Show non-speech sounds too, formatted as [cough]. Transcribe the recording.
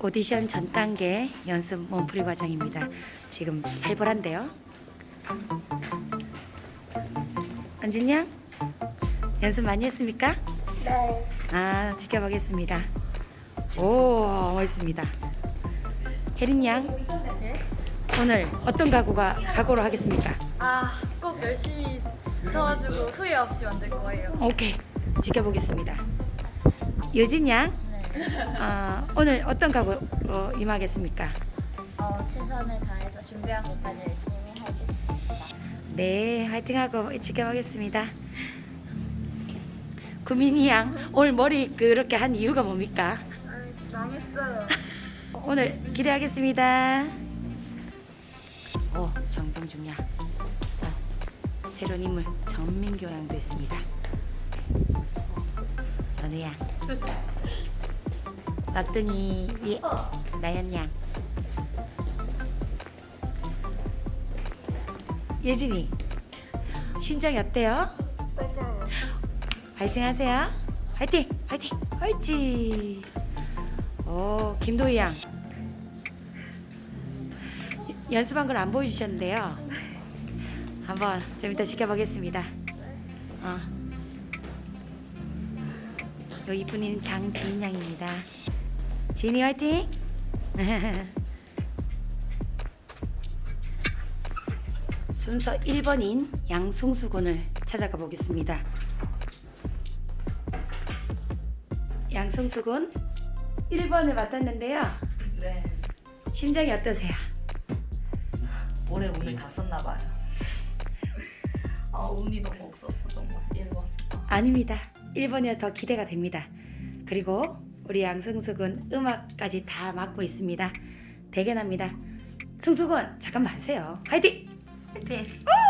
오디션 전 단계 연습 몸풀이 과정입니다. 지금 살벌한데요. 안진 양 연습 많이 했습니까? 네. 아 지켜보겠습니다. 오 멋있습니다. 혜린 양 네? 오늘 어떤 각오가 각오로 하겠습니까? 아, 꼭 열심히 쳐가지고 후회 없이 만들 거예요. 오케이 지켜보겠습니다. 유진 양 네. 어, 오늘 어떤 각오 어, 임하겠습니까? 어, 최선을 다해서 준비한 것까지 열심히 하겠습니다. 네, 화이팅하고 지켜보겠습니다. 구민이 양 오늘 머리 그렇게 한 이유가 뭡니까? 아, 망했어요. [laughs] 오늘 기대하겠습니다. 오, 정병중 양. 어, 새로운 인물 정민교 양도 있습니다. 양? [laughs] 막둥이 위 나연 양. 예진이 심정이 어때요? 화이팅 하세요. 화이팅! 화이팅! 화이팅! 오, 김도희 양. 연- 연습한 걸 안 보여주셨는데요. 한번 좀 이따 지켜보겠습니다. 어. 요 이쁜이는 장지인 양입니다. 지인이 화이팅! [laughs] 순서 1번인 양승수군을 찾아가 보겠습니다. 양승수군 1번을 맡았는데요. 네. 심정이 어떠세요? 올해 운이 다 썼나 봐요. 아 운이 너무 없었어 정말 1번. 아닙니다. 1번이라 더 기대가 됩니다. 그리고 우리 양승수군 음악까지 다 맡고 있습니다. 대견합니다. 승수군 잠깐만 하세요. 화이팅! 화이팅. 우!